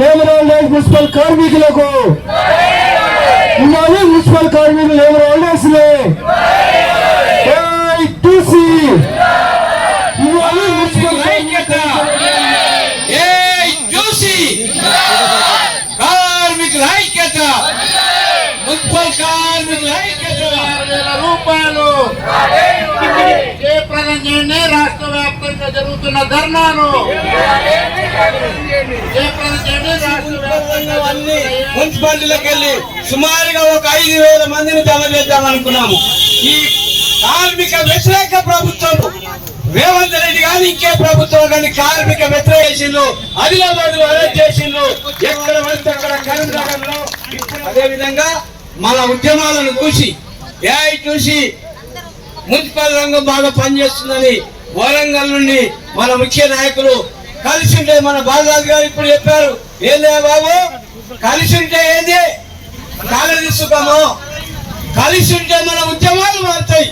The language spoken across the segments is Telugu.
లేబర్ మున్సిపల్ కార్మికులకు. ఇవ్వాలి మున్సిపల్ కార్మికులు లేబర్ హోల్డర్స్ టూసీ ఇవ్వాలి మున్సిపల్ ఐక్యత ఏ చూసి కార్మికుల ఐక్యత మున్సిపల్ కార్మికుల ఐక్యత వేల రూపాయలు జయప్రదం చేయండి రాష్ట్ర వ్యాప్తంగా జరుగుతున్న ధర్నాను. మున్సిపాలిటీలకు వెళ్ళి సుమారుగా ఒక ఐదు వేల మందిని జమ చేద్దాం అనుకున్నాము. ఈ కార్మిక వ్యతిరేక ప్రభుత్వం రేవంత్ రెడ్డి కానీ ఇంకే ప్రభుత్వం కానీ కార్మిక వ్యతిరేకేసిండ్రు ఆదిలాబాద్లో అరెస్ట్ చేసిండ్రు ఎక్కడ పడితే అక్కడ కరీంనగర్లో మన ఉద్యమాలను చూసి ఏఐ చూసి మున్సిపల్ రంగం బాగా పనిచేస్తుందని వరంగల్ నుండి మన ముఖ్య నాయకులు కలిసి ఉంటే మన బాలరాజు గారు ఇప్పుడు చెప్పారు. ఏందే బాబు? కలిసి ఉంటే ఏంది? కాలదీసుకము కలిసి ఉంటే మన ఉద్యమాలు మారుతాయి.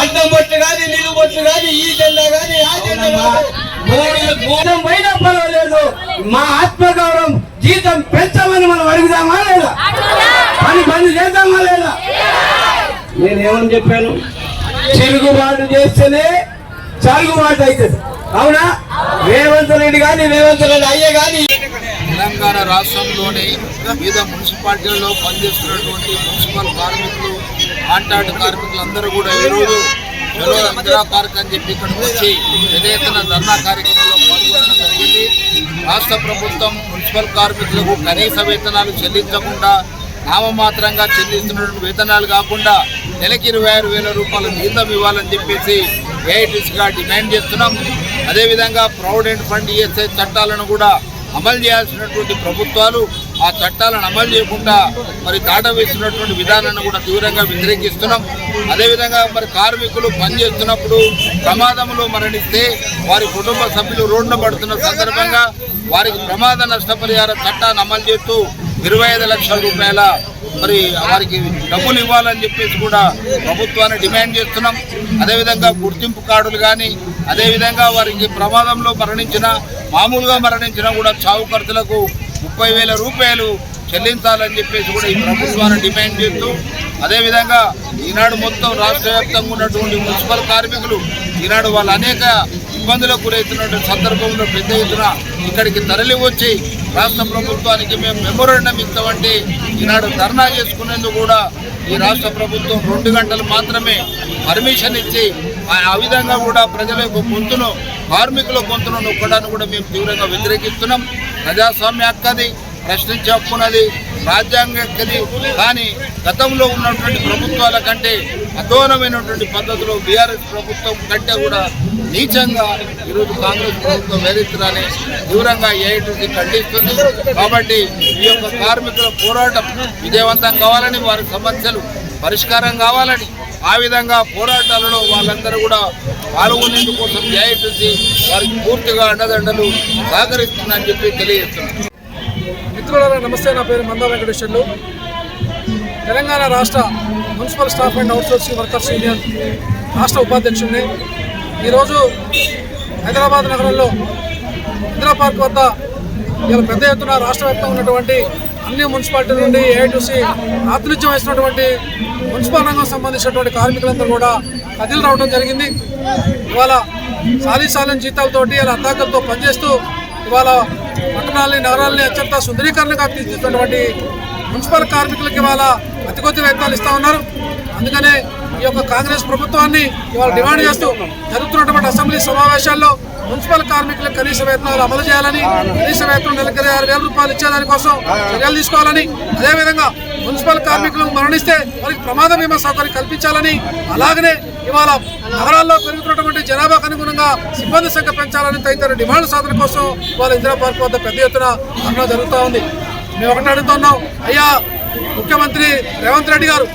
అడ్డం బొట్టు కానీ నీళ్ళు బొట్టు కానీ ఈ జెండా కానీ ఆ జెండా పోయినా పర్వాలేదు మా ఆత్మగౌరవం జీతం పెంచమని మనం అడుగుదామా లేదా? పని బంద్ చేద్దామా లేదా? నేనేమని చెప్పాను? తిరుగుబాటు చేస్తేనే చాలుగుబాటు అవుతుంది అవునా? రేవంత్ రెడ్డి కానీ రేవంత్ రెడ్డి అయ్యే కానీ తెలంగాణ రాష్ట్రంలోని వివిధ మున్సిపాలిటీల్లో పనిచేస్తున్నటువంటి మున్సిపల్ కార్మికులు కాంట్రాక్ట్ కార్మికులందరూ కూడా ఈరోజు ఇందిరా పార్క్ అని చెప్పి ఇక్కడికి వచ్చి విధేతన ధర్నా కార్యక్రమంలో పాల్గొనడం జరిగింది. రాష్ట్ర ప్రభుత్వం మున్సిపల్ కార్మికులకు కనీస వేతనాలు చెల్లించకుండా నామమాత్రంగా చెల్లిస్తున్నటువంటి వేతనాలు కాకుండా నెలకి ఇరవై ఆరు వేల రూపాయల జీతం ఇవ్వాలని చెప్పేసి ఏఐటీసీగా డిమాండ్ చేస్తున్నాం. అదేవిధంగా ప్రావిడెంట్ ఫండ్ ఈఎస్ఐ చట్టాలను కూడా అమలు చేయాల్సినటువంటి ప్రభుత్వాలు ఆ చట్టాలను అమలు చేయకుండా మరి దాట వేస్తున్నటువంటి విధానాన్ని కూడా తీవ్రంగా వ్యతిరేకిస్తున్నాం. అదేవిధంగా మరి కార్మికులు పనిచేస్తున్నప్పుడు ప్రమాదంలో మరణిస్తే వారి కుటుంబ సభ్యులు రోడ్డున పడుతున్న సందర్భంగా వారికి ప్రమాద నష్టపరిహార చట్టాన్ని అమలు చేస్తూ ఇరవై ఐదు లక్షల రూపాయల మరి వారికి డబ్బులు ఇవ్వాలని చెప్పేసి కూడా ప్రభుత్వాన్ని డిమాండ్ చేస్తున్నాం. అదేవిధంగా గుర్తింపు కార్డులు కానీ అదేవిధంగా వారికి ప్రమాదంలో మరణించిన మామూలుగా మరణించిన కూడా చావు ఖర్చులకు ముప్పై వేల రూపాయలు చెల్లించాలని చెప్పేసి కూడా ఈ ప్రభుత్వాన్ని డిమాండ్ చేస్తూ అదేవిధంగా ఈనాడు మొత్తం రాష్ట్ర వ్యాప్తంగా ఉన్నటువంటి మున్సిపల్ కార్మికులు ఈనాడు వాళ్ళు అనేక ఇబ్బందులకు గురవుతున్నటువంటి సందర్భంలో పెద్ద ఎత్తున ఇక్కడికి తరలి వచ్చి రాష్ట్ర ప్రభుత్వానికి మేము మెమోరాండం ఇస్తామంటే ఈనాడు ధర్నా చేసుకునేందుకు కూడా ఈ రాష్ట్ర ప్రభుత్వం రెండు గంటలు మాత్రమే పర్మిషన్ ఇచ్చి ఆ- విధంగా కూడా ప్రజల యొక్క గొంతును కార్మికుల గొంతును నొక్కడాన్ని కూడా మేము తీవ్రంగా వ్యతిరేకిస్తున్నాం. ప్రజాస్వామ్య హక్కది ప్రశ్నించే హక్కున్నది రాజ్యాంగ కానీ గతంలో ఉన్నటువంటి ప్రభుత్వాల కంటే అధ్వానమైనటువంటి పద్ధతిలో బీఆర్ఎస్ ప్రభుత్వం కంటే కూడా నీచంగా ఈరోజు కాంగ్రెస్ ప్రభుత్వం వేధిస్తున్నారని తీవ్రంగా ఏఐటీసీ ఖండిస్తుంది. కాబట్టి ఈ యొక్క కార్మికుల పోరాటం విజయవంతం కావాలని వారి సమస్యలు పరిష్కారం కావాలని ఆ విధంగా పోరాటాలలో వాళ్ళందరూ కూడా పాల్గొనేందుకోసం ఏఐటీసీ వారికి పూర్తిగా అండదండలు సహకరిస్తుందని చెప్పి తెలియజేస్తున్నారు మిత్రులారా నమస్తే నా పేరు మందా వెంకటేశ్వర్లు. తెలంగాణ రాష్ట్ర municipal staff and outsourcing workers union రాష్ట్ర ఉపాధ్యక్షుడిని. ఈరోజు హైదరాబాద్ నగరంలో ఇందిరా పార్క్ వద్ద ఇలా పెద్ద ఎత్తున రాష్ట్ర వ్యాప్తంగా ఉన్నటువంటి అన్ని మున్సిపాలిటీ నుండి ఏఐటీసీ ఆతిథ్యం వహిస్తున్నటువంటి మున్సిపల్ రంగం సంబంధించినటువంటి కార్మికులందరూ కూడా కదిలి రావడం జరిగింది. ఇవాళ సాలి సాలని జీతాలతోటి ఇలా అత్తాకలతో పనిచేస్తూ ఇవాళ పట్టణాలని నగరాలని అత్యంత సుందరీకరణగా తీర్చినటువంటి మున్సిపల్ కార్మికులకి ఇవాళ అతి కొద్ది వేతనాలు ఇస్తా ఉన్నారు. అందుకనే ఈ యొక్క కాంగ్రెస్ ప్రభుత్వాన్ని ఇవాళ డిమాండ్ చేస్తూ జరుగుతున్నటువంటి అసెంబ్లీ సమావేశాల్లో మున్సిపల్ కార్మికులకు కనీస వేతనాలు అమలు చేయాలని కనీస వేతనం నెలకి ఆరు వేల రూపాయలు ఇచ్చేదానికోసం చర్యలు తీసుకోవాలని అదేవిధంగా మున్సిపల్ కార్మికులు మరణిస్తే వారికి ప్రమాద బీమా సౌకర్యం కల్పించాలని అలాగనే ఇవాళ నగరాల్లో పెరుగుతున్నటువంటి జనాభాకు అనుగుణంగా సిబ్బంది సంఖ్య పెంచాలని తదితర డిమాండ్ సాధన కోసం ఇవాళ ఇందిరా పార్క్ వద్ద పెద్ద ఎత్తున ధర్నా జరుగుతూ ఉంది. మేము ఒకటి అడుగుతున్నాం అయ్యా ముఖ్యమంత్రి రేవంత్ రెడ్డి గారు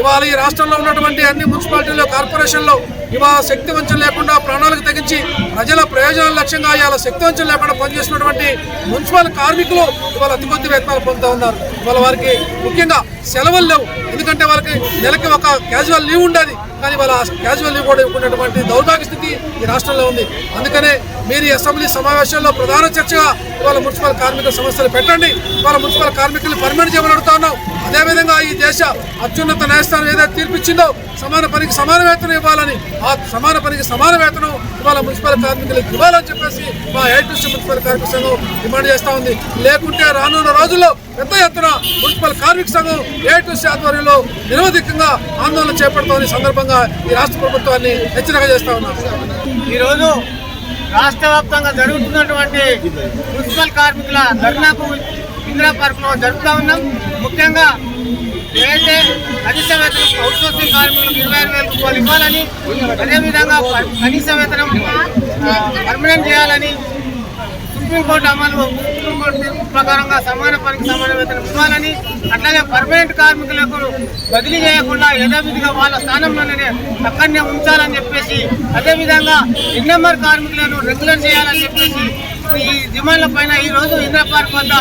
ఇవాళ ఈ రాష్ట్రంలో ఉన్నటువంటి అన్ని మున్సిపాలిటీల్లో కార్పొరేషన్లో ఇవాళ శక్తి వంచన లేకుండా ప్రాణాలకు తగ్గించి ప్రజల ప్రయోజనాల లక్ష్యంగా ఇవాళ శక్తి వంచన లేకుండా పనిచేస్తున్నటువంటి మున్సిపల్ కార్మికులు ఇవాళ అతి కొద్ది వేతనాలు పొందుతూ ఉన్నారు. ఇవాళ వారికి ముఖ్యంగా సెలవులు లేవు. ఎందుకంటే వాళ్ళకి నెలకి ఒక క్యాజువల్ లీవ్ ఉండేది. కానీ వాళ్ళ క్యాజువల్ కూడా ఇవ్వకున్నటువంటి దౌర్భాగ్య స్థితి ఈ రాష్ట్రంలో ఉంది. అందుకనే మీరు ఈ అసెంబ్లీ సమావేశంలో ప్రధాన చర్చగా ఇవాళ మున్సిపల్ కార్మికుల సమస్యలు పెట్టండి. ఇవాళ మున్సిపల్ కార్మికులు పర్మనెంట్ చేయమని అడుగుతా ఉన్నాం అదేవిధంగా ఈ దేశ అత్యున్నత న్యాయస్థానం ఏదైతే తీర్పిచ్చిందో సమాన పనికి సమాన వేతనం ఇవ్వాలని ఆ సమాన పనికి సమాన వేతనం ఇవాళ మున్సిపల్ కార్మికులకు ఇవ్వాలని చెప్పేసి మా ఏటీసీ మున్సిపల్ కార్మిక సంఘం డిమాండ్ చేస్తా ఉంది. లేకుంటే రానున్న రోజుల్లో పెద్ద ఎత్తున మున్సిపల్ కార్మిక సంఘం ఏటీసీ ఆధ్వర్యంలో నిరవధికంగా ఆందోళన చేపడుతోంది సందర్భంగా ఈ రాష్ట్ర ప్రభుత్వాన్ని హెచ్చరిక చేస్తా ఉన్నాం. ఈరోజు రాష్ట్ర వ్యాప్తంగా జరుగుతున్నటువంటి మున్సిపల్ కార్మికుల ధర్నాకు ఇందిరా పార్క్లో జరుపుతా ఉన్నాం. ముఖ్యంగా ఏదైతే కనీస వేతనం అవుట్సోర్సింగ్ కార్మికులకు ఇరవై ఆరు వేల రూపాయలు ఇవ్వాలని అదేవిధంగా కనీస వేతనం పర్మనెంట్ చేయాలని సుప్రీంకోర్టు అమలు సుప్రీంకోర్టు తీర్పు ప్రకారంగా సమాన పనికి సమాన వేతనం ఇవ్వాలని అట్లాగే పర్మనెంట్ కార్మికులకు బదిలీ చేయకుండా యథావిధిగా వాళ్ళ స్థానంలోనే అక్కడనే ఉంచాలని చెప్పేసి అదేవిధంగా ఎన్ఎంఆర్ కార్మికులను రెగ్యులర్ చేయాలని చెప్పేసి ఈ డిమాండ్ల పైన ఈ రోజు ఇందిరా పార్క్ వద్ద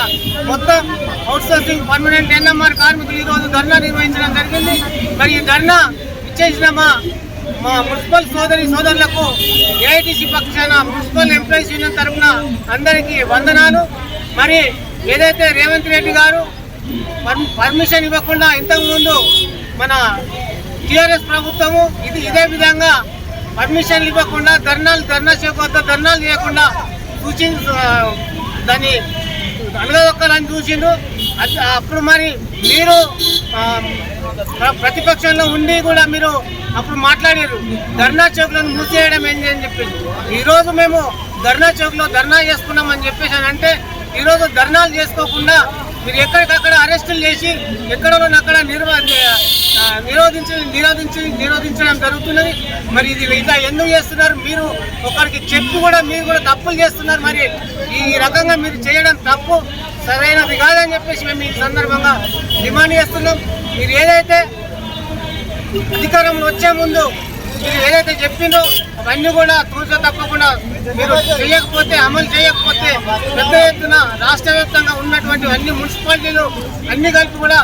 మొత్తం అవుట్సోర్సింగ్ పర్మనెంట్ ఎన్ఎంఆర్ కార్మికులు ఈ రోజు ధర్నా నిర్వహించడం జరిగింది. మరి ఈ ధర్నా ఇచ్చేసిన మా మా మున్సిపల్ సోదరి సోదరులకు ఏఐటీసీ పక్షాన మున్సిపల్ ఎంప్లాయీస్ యూనియన్ తరఫున అందరికీ వందనాలు. మరి ఏదైతే రేవంత్ రెడ్డి గారు పర్- పర్మిషన్ ఇవ్వకుండా ఇంతకుముందు మన టీఆర్ఎస్ ప్రభుత్వము ఇది ఇదే విధంగా పర్మిషన్లు ఇవ్వకుండా ధర్నాలు ధర్నా చేయకుండా ధర్నాలు చేయకుండా చూసి దాన్ని అనగదొక్కాలని చూసిండు అప్పుడు మరి మీరు ప్రతిపక్షంలో ఉండి కూడా మీరు అప్పుడు మాట్లాడారు ధర్నా చౌక్లను మూసేయడం ఏంటి అని చెప్పేసి ఈరోజు మేము ధర్నా చౌక్లో ధర్నా చేసుకున్నామని చెప్పేసి అని అంటే ఈరోజు ధర్నాలు చేసుకోకుండా మీరు ఎక్కడికక్కడ అరెస్టులు చేసి ఎక్కడో అక్కడ నిరోధించి నిరోధించి నిరోధించడం జరుగుతున్నది. మరి ఇది ఇలా ఎందుకు చేస్తున్నారు? మీరు ఒకరికి చెప్పి కూడా మీరు కూడా తప్పులు చేస్తున్నారు. మరి ఈ రకంగా మీరు చేయడం తప్పు సరైనది కాదని చెప్పేసి మేము ఈ సందర్భంగా డిమాండ్ చేస్తున్నాం. మీరు ఏదైతే అధికారంలో వచ్చే ముందు మీరు ఏదైతే చెప్పిందో అవన్నీ కూడా తూచ తప్పకుండా మీరు చేయకపోతే అమలు చేయకపోతే పెద్ద ఎత్తున రాష్ట్ర వ్యాప్తంగా ఉన్నటువంటి అన్ని మున్సిపాలిటీలు అన్ని కలిపి కూడా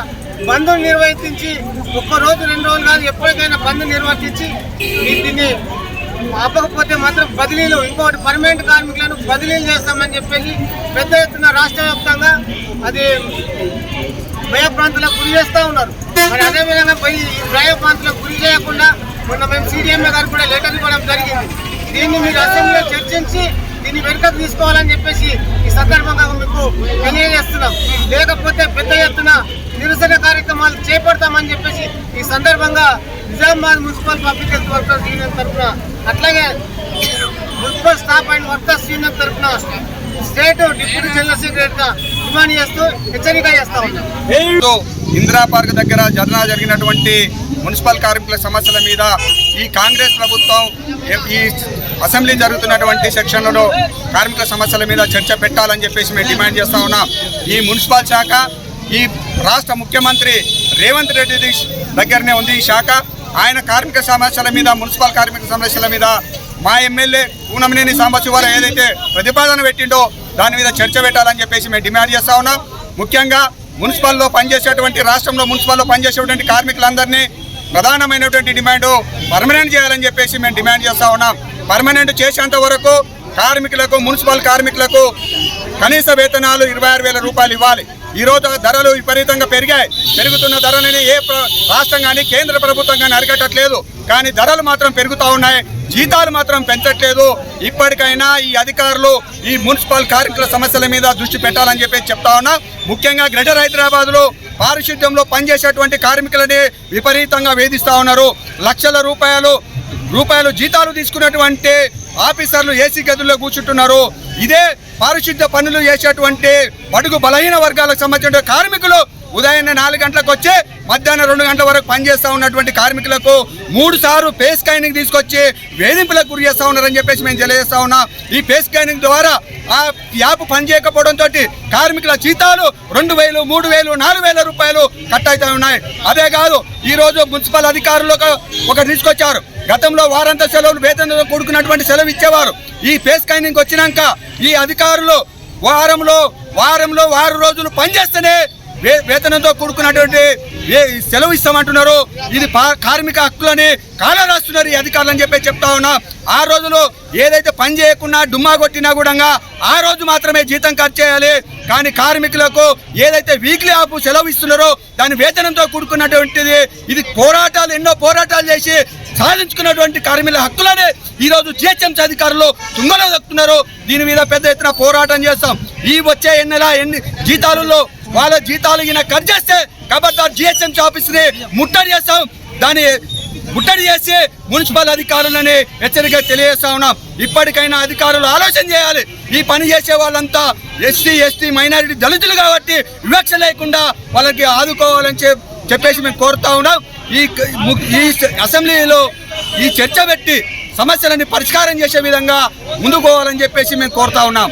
బంధులు నిర్వహించి ఒక్క రోజు రెండు రోజులు కాదు ఎప్పటికైనా బంధు నిర్వర్తించి దీన్ని ఆపకపోతే మాత్రం బదిలీలు ఇంకోటి పర్మనెంట్ కార్మికులను బదిలీలు చేస్తామని చెప్పేసి పెద్ద ఎత్తున రాష్ట్ర వ్యాప్తంగా అది భయ ప్రాంతాలకు గురి చేస్తూ ఉన్నారు. మరి అదే విధంగా పోయి భయ ప్రాంతాలకు గురి చేయకుండా మొన్న మేము సీడీఎంఏ గారు కూడా లెటర్ ఇవ్వడం జరిగింది. దీన్ని మీరు అసెంబ్లీలో చర్చించి దీన్ని వెనుకకు తీసుకోవాలని చెప్పేసి ఈ సందర్భంగా మీకు తెలియజేస్తున్నాం. లేకపోతే పెద్ద ఎత్తున నిరసన కార్యక్రమాలు చేపడతామని చెప్పేసి ఈ సందర్భంగా Nizamabad municipal public health workers union తరఫున అట్లాగే municipal staff and workers union తరఫున స్టేట్ డిప్యూటీ జనరల్ సెక్రటరీగా డిమాండ్ చేస్తూ హెచ్చరిక చేస్తా ఉన్నాం. ఇందిరా పార్క్ దగ్గర ధర్నా జరిగినటువంటి మున్సిపల్ కార్మికుల సమస్యల మీద ఈ కాంగ్రెస్ ప్రభుత్వం ఈ అసెంబ్లీ జరుగుతున్నటువంటి సెక్షన్లలో కార్మికుల సమస్యల మీద చర్చ పెట్టాలని చెప్పేసి మేము డిమాండ్ చేస్తా ఉన్నాం. ఈ మున్సిపల్ శాఖ ఈ రాష్ట్ర ముఖ్యమంత్రి రేవంత్ రెడ్డి దగ్గరనే ఉంది ఈ శాఖ. ఆయన కార్మిక సమస్యల మీద మున్సిపల్ కార్మిక సమస్యల మీద మా ఎమ్మెల్యే పూనమనేని సాంబశివరావు ఏదైతే ప్రతిపాదన పెట్టిండో దాని మీద చర్చ పెట్టాలని చెప్పేసి మేము డిమాండ్ చేస్తా ఉన్నాం. ముఖ్యంగా మున్సిపల్లో పనిచేసేటువంటి రాష్ట్రంలో మున్సిపల్లో పనిచేసేటువంటి కార్మికులందరినీ ప్రధానమైనటువంటి డిమాండ్ పర్మనెంట్ చేయాలని చెప్పేసి మేము డిమాండ్ చేస్తా ఉన్నాం. పర్మనెంట్ చేసేంత వరకు కార్మికులకు మున్సిపల్ కార్మికులకు కనీస వేతనాలు ఇరవై ఆరు వేల రూపాయలు ఇవ్వాలి. ఈ రోజు ధరలు విపరీతంగా పెరిగాయి. పెరుగుతున్న ధరలని ఏ రాష్ట్రం కానీ కేంద్ర ప్రభుత్వం కానీ అరికట్టట్లేదు. కానీ ధరలు మాత్రం పెరుగుతూ ఉన్నాయి. జీతాలు మాత్రం పెంచట్లేదు. ఇప్పటికైనా ఈ అధికారులు ఈ మున్సిపల్ కార్మికుల సమస్యల మీద దృష్టి పెట్టాలని చెప్పేసి చెప్తా ఉన్నా. ముఖ్యంగా గ్రేటర్ హైదరాబాద్లో పారిశుద్ధ్యంలో పనిచేసేటువంటి కార్మికులని విపరీతంగా వేధిస్తూ ఉన్నారు. లక్షల రూపాయలు రూపాయలు జీతాలు తీసుకున్నటువంటి ఆఫీసర్లు ఏసీ గదుల్లో కూర్చుంటున్నారు. ఇదే పారిశుద్ధ్య పనులు చేసేటువంటి బడుగు బలహీన వర్గాలకు సంబంధించిన కార్మికులు ఉదయాన్నే నాలుగు గంటలకు వచ్చి మధ్యాహ్నం రెండు గంటల వరకు పనిచేస్తూ ఉన్నటువంటి కార్మికులకు మూడు సార్లు పే స్కానింగ్ తీసుకొచ్చి వేధింపులకు గురి చేస్తూ ఉన్నారని చెప్పేసి మేము తెలియజేస్తా ఉన్నాం. ఈ పే స్కానింగ్ ద్వారా ఆ యాప్ పనిచేయకపోవడంతో కార్మికుల జీతాలు రెండు వేలు మూడు వేలు నాలుగు వేల రూపాయలు కట్ అవుతా ఉన్నాయి. అదే కాదు ఈరోజు మున్సిపల్ అధికారులు ఒక- ఒకటి తీసుకొచ్చారు. గతంలో వారంత సెలవులు వేతనంతో కూడుకున్నటువంటి సెలవు ఇచ్చేవారు. ఈ పే స్కానింగ్ వచ్చినాక ఈ అధికారులు వారంలో వారంలో వారం రోజులు పనిచేస్తేనే వే- వేతనంతో కూడుకున్నటువంటి సెలవు ఇస్తామంటున్నారు? ఇది పా- కార్మిక హక్కులని కాల రాస్తున్నారు ఈ అధికారులు అని చెప్పి చెప్తా ఉన్నా. ఆ రోజులో ఏదైతే పని చేయకుండా డుమ్మా కొట్టినా కూడా ఆ రోజు మాత్రమే జీతం ఖర్చు చేయాలి. కానీ కార్మికులకు ఏదైతే వీక్లీ ఆఫ్ సెలవు ఇస్తున్నారో దాని వేతనంతో కూడుకున్నటువంటిది ఇది పోరాటాలు ఎన్నో పోరాటాలు చేసి సాధించుకున్నటువంటి కార్మికుల హక్కులనే ఈరోజు జిహెచ్ఎంసీ అధికారులు తుంగలో దక్కుతున్నారు. దీని మీద పెద్ద ఎత్తున పోరాటం చేస్తాం. ఈ వచ్చే ఎన్నెల ఎన్ని జీతాలలో వాళ్ళ జీతాలు ఈయన కట్ చేస్తే కాబట్టి జిహెచ్ఎంసీ ఆఫీస్ని ముట్టడి చేస్తాం. దాన్ని ముట్టడి చేసి మున్సిపల్ అధికారులని హెచ్చరిక తెలియజేస్తా ఉన్నాం. ఇప్పటికైనా అధికారులు ఆలోచన చేయాలి. ఈ పని చేసే వాళ్ళంతా ఎస్సీ ఎస్టీ మైనారిటీ దళితులు కాబట్టి వివక్ష లేకుండా వాళ్ళకి ఆదుకోవాలని చెప్పేసి మేము కోరుతా ఉన్నాం. ఈ ఈ అసెంబ్లీలో ఈ చర్చ పెట్టి సమస్యలని పరిష్కారం చేసే విధంగా ముందుకోవాలని చెప్పేసి మేము కోరుతా ఉన్నాం.